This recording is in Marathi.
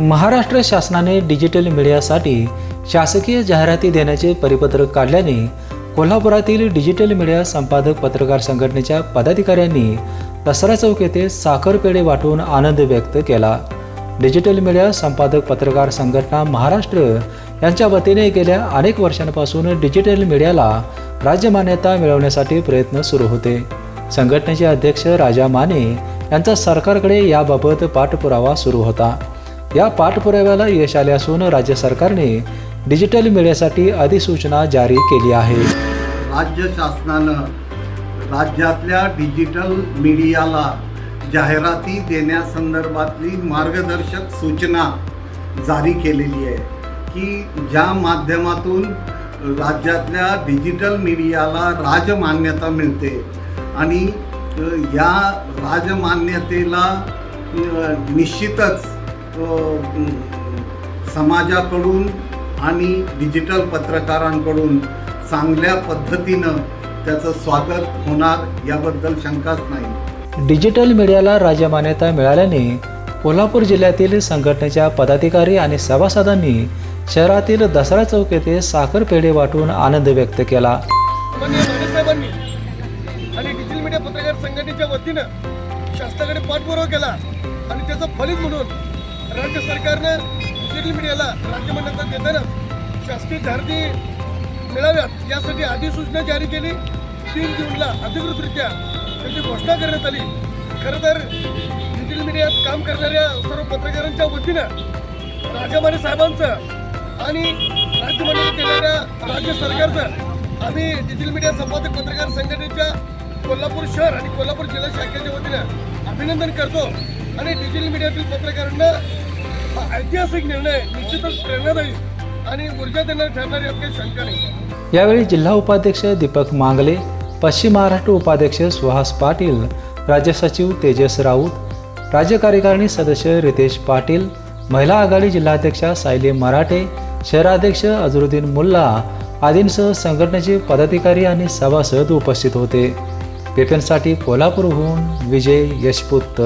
महाराष्ट्र शासनाने डिजिटल मीडियासाठी शासकीय जाहिराती देण्याचे परिपत्रक काढल्याने कोल्हापुरातील डिजिटल मीडिया संपादक पत्रकार संघटनेच्या पदाधिकाऱ्यांनी दसरा चौक येथे साखर पेढे वाटून आनंद व्यक्त केला. डिजिटल मीडिया संपादक पत्रकार संघटना महाराष्ट्र यांच्या वतीने गेल्या अनेक वर्षांपासून डिजिटल मीडियाला राज्यमान्यता मिळवण्यासाठी प्रयत्न सुरू होते. संघटनेचे अध्यक्ष राजा माने यांचा सरकारकडे याबाबत पाठपुरावा सुरू होता. या पाठपुराव्याला यश आले असून राज्य सरकारने डिजिटल मीडियासाठी अधिसूचना जारी केली आहे. राज्य शासनानं राज्यातल्या डिजिटल मीडियाला जाहिराती देण्यासंदर्भातली मार्गदर्शक सूचना जारी केलेली आहे की ज्या माध्यमातून राज्यातल्या डिजिटल मीडियाला राजमान्यता मिळते आणि या राजमान्यतेला निश्चितच समाजाकडून आणि डिजिटल पत्रकारांकडून चांगल्या पद्धतीनं त्याचं स्वागत होणार याबद्दल शंकाच नाही. डिजिटल मीडियाला राज्यमान्यता मिळाल्याने कोल्हापूर जिल्ह्यातील संघटनेच्या पदाधिकारी आणि सभासदांनी शहरातील दसरा चौक येथे साखर पेढे वाटून आनंद व्यक्त केला. आणि डिजिटल मीडिया पत्रकार संघटनेच्या वतीनं शासनाकडे पाठपुरावा केला आणि त्याचं फलित म्हणून राज्य सरकारनं डिजिटल मीडियाला राज्यमान्यता देतानाच शासकीय जाहिराती मिळाव्यात यासाठी अधिसूचना जारी केली. तीन जूनला अधिकृतरित्या त्याची घोषणा करण्यात आली. खरं तर डिजिटल मीडियात काम करणाऱ्या सर्व पत्रकारांच्या वतीनं राजामाने साहेबांचं आणि राज्यमान्यता देणाऱ्या राज्य सरकारचं आम्ही डिजिटल मीडिया संपादक पत्रकार संघटनेच्या कोल्हापूर शहर आणि कोल्हापूर जिल्हा शाखेच्या वतीनं अभिनंदन करतो. आणि डिजिटल मीडियातील पत्रकारांना ऐतिहासिक निर्णय निश्चितच प्रेरणादायी आणि ऊर्जा देणारे ठरणार यात काही शंका नाही. यावेळी जिल्हा उपाध्यक्ष दीपक मांगले पश्चिम महाराष्ट्र उपाध्यक्ष सुहास पाटील राज्य सचिव तेजस राऊत राज्य कार्यकारिणी सदस्य रितेश पाटील महिला आघाडी जिल्हाध्यक्षा सायली मराठे शहराध्यक्ष अझरुद्दीन मुल्ला आदींसह संघटनेचे पदाधिकारी आणि सभासद उपस्थित होते. पेपनसाठी कोल्हापूरहून विजय यशपुत्त